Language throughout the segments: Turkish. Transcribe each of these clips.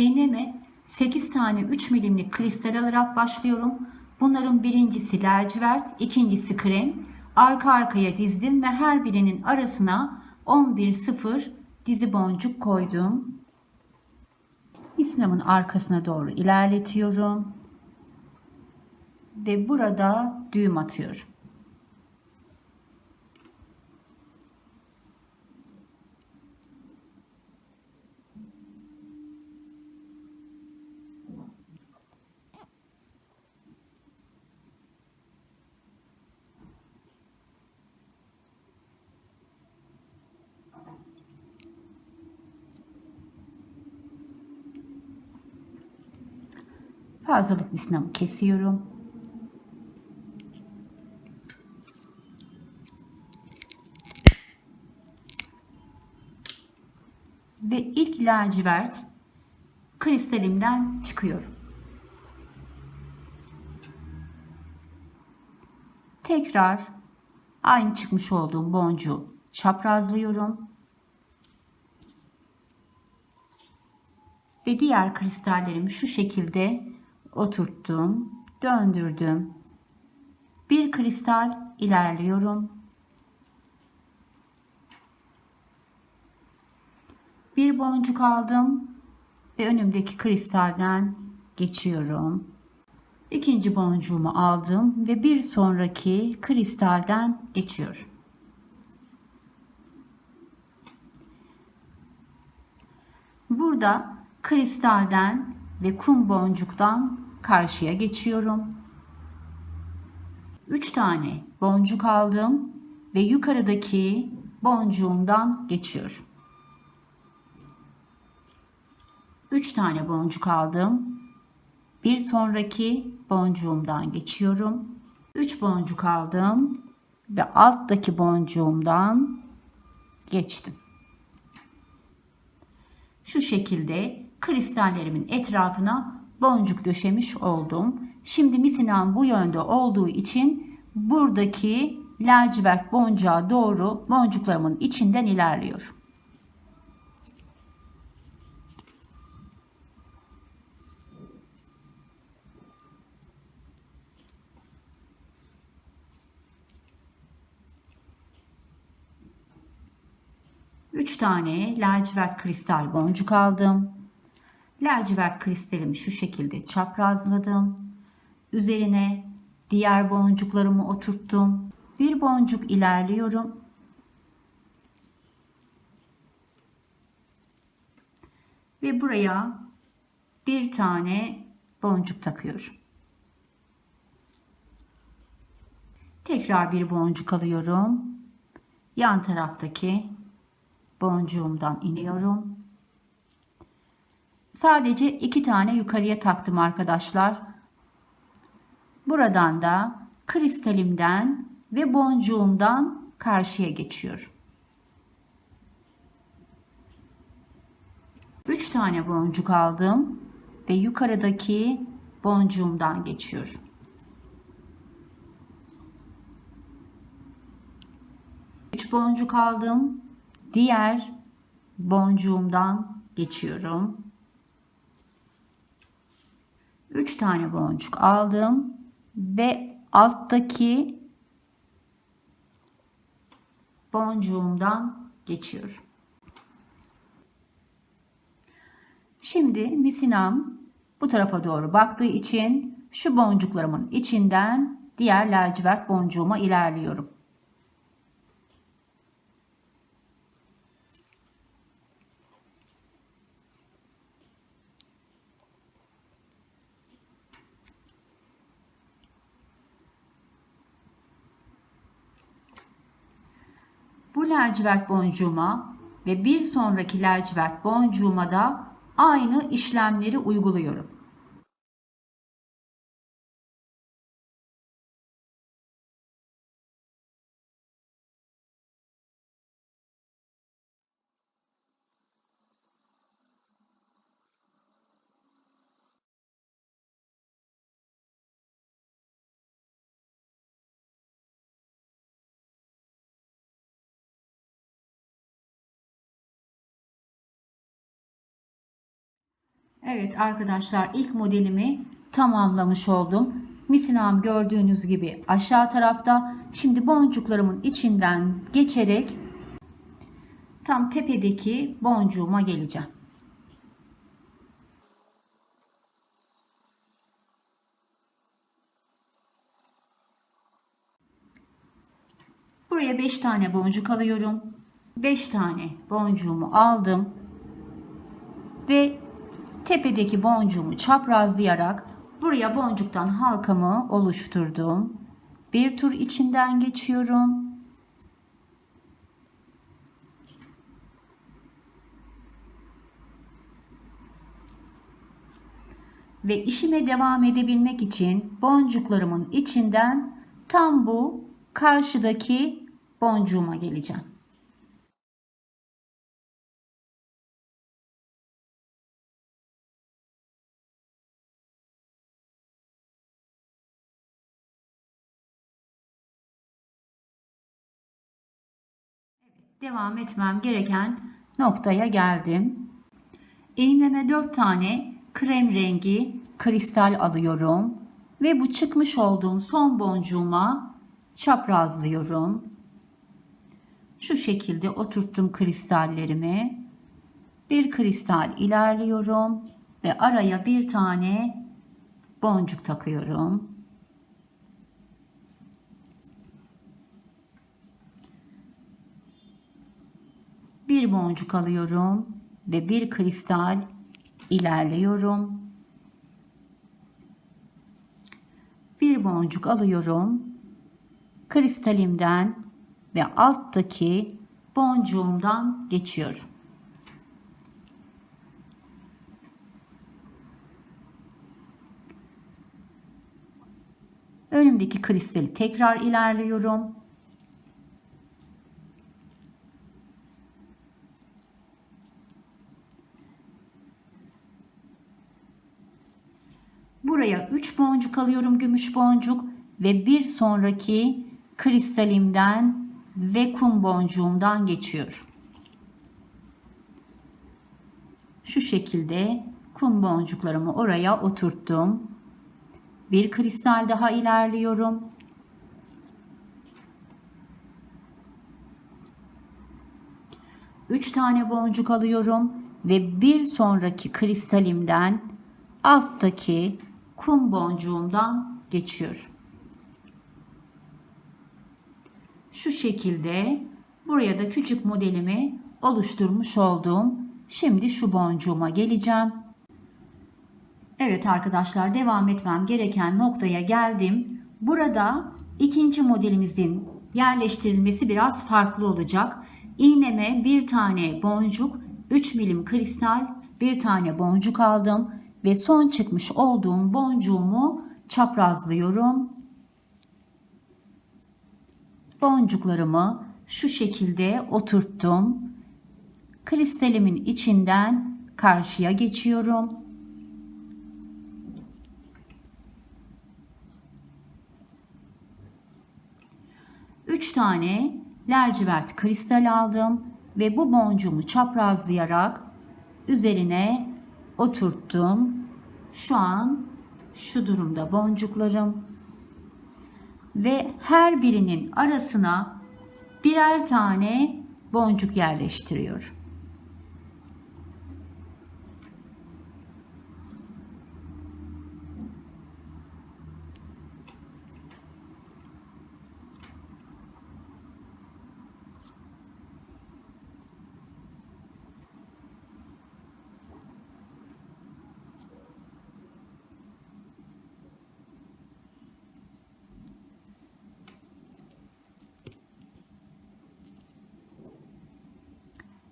İğneme 8 tane 3 milimlik kristal alarak başlıyorum. Bunların birincisi lacivert, ikincisi krem. Arka arkaya dizdim ve her birinin arasına 11 0 dizi boncuk koydum. İslam'ın arkasına doğru ilerletiyorum. Ve burada düğüm atıyorum. Fazlalık İslam'ı kesiyorum. Ve ilk lacivert kristalimden çıkıyorum. Tekrar aynı çıkmış olduğum boncuğu çaprazlıyorum. Ve diğer kristallerimi şu şekilde oturttum, döndürdüm. Bir kristal ilerliyorum. Bir boncuk aldım ve önümdeki kristalden geçiyorum. İkinci boncuğumu aldım ve bir sonraki kristalden geçiyorum. Burada kristalden ve kum boncuktan karşıya geçiyorum. 3 tane boncuk aldım ve yukarıdaki boncuğumdan geçiyorum. 3 tane boncuk aldım. Bir sonraki boncuğumdan geçiyorum. 3 boncuk aldım ve alttaki boncuğumdan geçtim. Şu şekilde kristallerimin etrafına boncuk döşemiş oldum. Şimdi misinam bu yönde olduğu için buradaki lacivert boncuğa doğru boncuklarımın içinden ilerliyorum. Üç tane lacivert kristal boncuk aldım. Lacivert kristalimi şu şekilde çaprazladım. Üzerine diğer boncuklarımı oturttum. Bir boncuk ilerliyorum. Ve buraya bir tane boncuk takıyorum. Tekrar bir boncuk alıyorum. Yan taraftaki boncuğumdan iniyorum. Sadece iki tane yukarıya taktım arkadaşlar. Buradan da kristalimden ve boncuğumdan karşıya geçiyorum. 3 tane boncuk aldım ve yukarıdaki boncuğumdan geçiyorum. 3 boncuk aldım. Diğer boncuğumdan geçiyorum. 3 tane boncuk aldım ve alttaki boncuğumdan geçiyorum. Şimdi misinam bu tarafa doğru baktığı için şu boncuklarımın içinden diğer lacivert boncuğuma ilerliyorum. Bu lacivert boncuğuma ve bir sonraki lacivert boncuğuma da aynı işlemleri uyguluyorum. Evet arkadaşlar ilk modelimi tamamlamış oldum. Misinam gördüğünüz gibi aşağı tarafta. Şimdi boncuklarımın içinden geçerek tam tepedeki boncuğuma geleceğim. Buraya 5 tane boncuk alıyorum. 5 tane boncuğumu aldım. Ve tepedeki boncuğumu çaprazlayarak buraya boncuktan halkamı oluşturdum. Bir tur içinden geçiyorum. Ve işime devam edebilmek için boncuklarımın içinden tam bu karşıdaki boncuğuma geleceğim. Devam etmem gereken noktaya geldim. İğneme 4 tane krem rengi kristal alıyorum ve bu çıkmış olduğum son boncuğuma çaprazlıyorum. Şu şekilde oturttum kristallerimi. Bir kristal ilerliyorum ve araya bir tane boncuk takıyorum. Bir boncuk alıyorum ve bir kristal ilerliyorum. Bir boncuk alıyorum. Kristalimden ve alttaki boncuğumdan geçiyorum. Önümdeki kristali tekrar ilerliyorum. Buraya 3 boncuk alıyorum gümüş boncuk ve bir sonraki kristalimden ve kum boncuğumdan geçiyorum. Şu şekilde kum boncuklarımı oraya oturttum. Bir kristal daha ilerliyorum. Üç tane boncuk alıyorum ve bir sonraki kristalimden alttaki kum boncuğumdan geçiyorum. Şu şekilde buraya da küçük modelimi oluşturmuş oldum. Şimdi şu boncuğuma geleceğim. Evet arkadaşlar devam etmem gereken noktaya geldim. Burada ikinci modelimizin yerleştirilmesi biraz farklı olacak. İğneme bir tane boncuk, 3 milim kristal, bir tane boncuk aldım ve son çıkmış olduğum boncuğumu çaprazlıyorum. Boncuklarımı şu şekilde oturttum. Kristalimin içinden karşıya geçiyorum. Üç tane lacivert kristal aldım ve bu boncuğumu çaprazlayarak üzerine oturttum. Şu an şu durumda boncuklarım ve her birinin arasına birer tane boncuk yerleştiriyorum.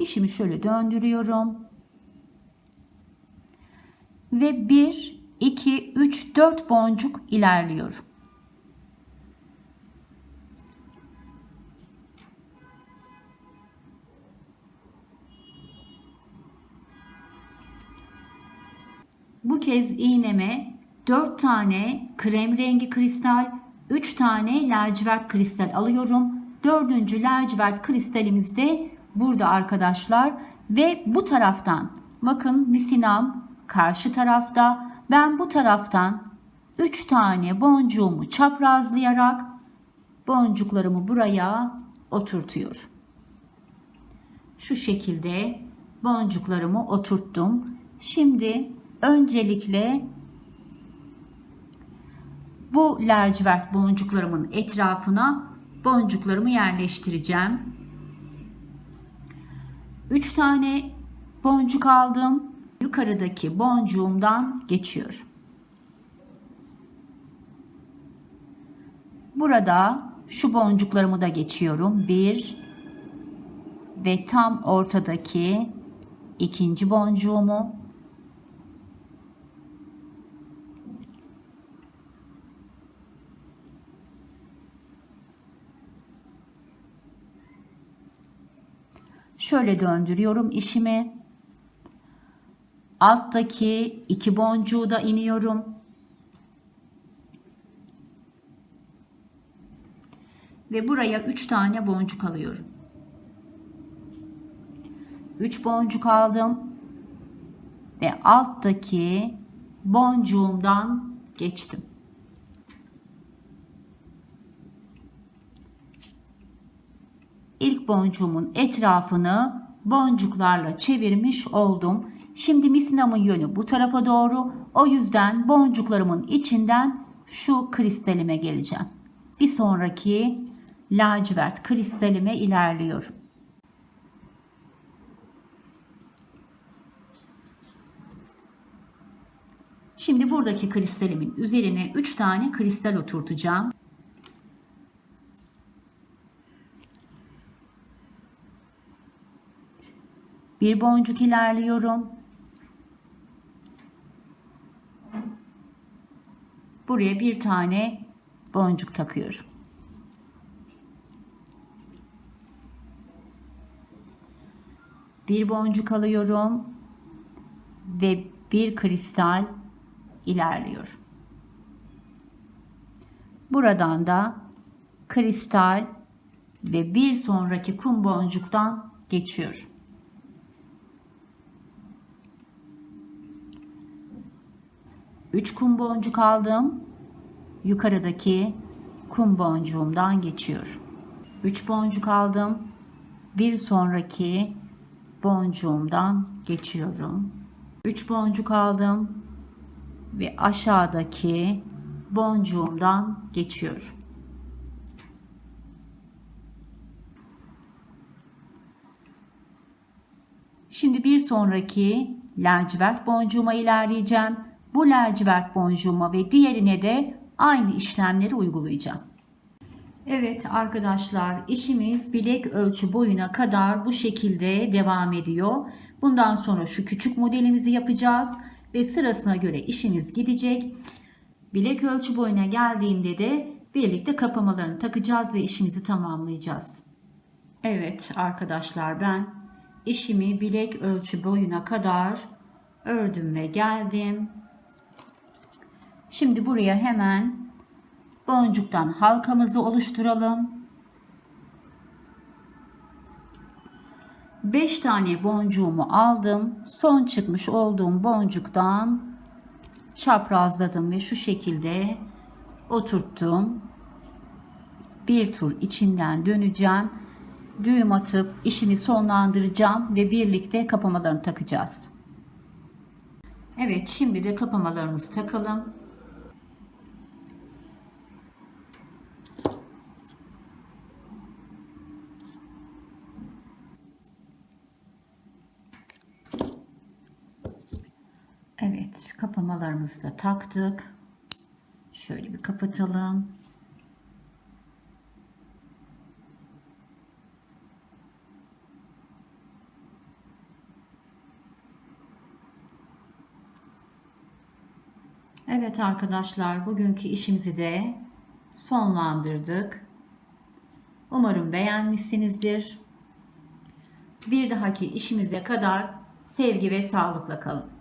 İşimi şöyle döndürüyorum. Ve 1, 2, 3, 4 boncuk ilerliyorum. Bu kez iğneme 4 tane krem rengi kristal, 3 tane lacivert kristal alıyorum. Dördüncü lacivert kristalimiz de burada arkadaşlar. Ve bu taraftan bakın misinam karşı tarafta. Ben bu taraftan 3 tane boncuğumu çaprazlayarak boncuklarımı buraya oturtuyorum. Şu şekilde boncuklarımı oturttum. Şimdi öncelikle bu lacivert boncuklarımın etrafına boncuklarımı yerleştireceğim. 3 tane boncuk aldım. Yukarıdaki boncuğumdan geçiyorum. Burada şu boncuklarımı da geçiyorum. 1 ve tam ortadaki ikinci boncuğumu Şöyle döndürüyorum işimi. Alttaki iki boncuğu da iniyorum. Ve buraya 3 tane boncuk alıyorum. 3 boncuk aldım. Ve alttaki boncuğumdan geçtim. İlk boncuğumun etrafını boncuklarla çevirmiş oldum. Şimdi misinamın yönü bu tarafa doğru. O yüzden boncuklarımın içinden şu kristalime geleceğim. Bir sonraki lacivert kristalime ilerliyorum. Şimdi buradaki kristalimin üzerine 3 tane kristal oturtacağım. Bir boncuk ilerliyorum. Buraya bir tane boncuk takıyorum. Bir boncuk alıyorum ve bir kristal ilerliyorum. Buradan da kristal ve bir sonraki kum boncuktan geçiyorum. 3 kum boncuk aldım. Yukarıdaki kum boncuğumdan geçiyorum. 3 boncuk aldım. Bir sonraki boncuğumdan geçiyorum. 3 boncuk aldım ve aşağıdaki boncuğumdan geçiyorum. Şimdi bir sonraki lacivert boncuğuma ilerleyeceğim. Bu lacivert boncuğuma ve diğerine de aynı işlemleri uygulayacağım. Evet arkadaşlar işimiz bilek ölçü boyuna kadar bu şekilde devam ediyor. Bundan sonra şu küçük modelimizi yapacağız ve sırasına göre işimiz gidecek. Bilek ölçü boyuna geldiğinde de birlikte kapamalarını takacağız ve işimizi tamamlayacağız. Evet arkadaşlar ben işimi bilek ölçü boyuna kadar ördüm ve geldim. Şimdi buraya hemen boncuktan halkamızı oluşturalım. 5 tane boncuğumu aldım. Son çıkmış olduğum boncuktan çaprazladım ve şu şekilde oturttum. Bir tur içinden döneceğim. Düğüm atıp işimi sonlandıracağım ve birlikte kapamalarını takacağız. Evet şimdi de kapamalarımızı takalım. Evet kapamalarımızı da taktık. Şöyle bir kapatalım. Evet arkadaşlar bugünkü işimizi de sonlandırdık. Umarım beğenmişsinizdir. Bir dahaki işimize kadar sevgi ve sağlıkla kalın.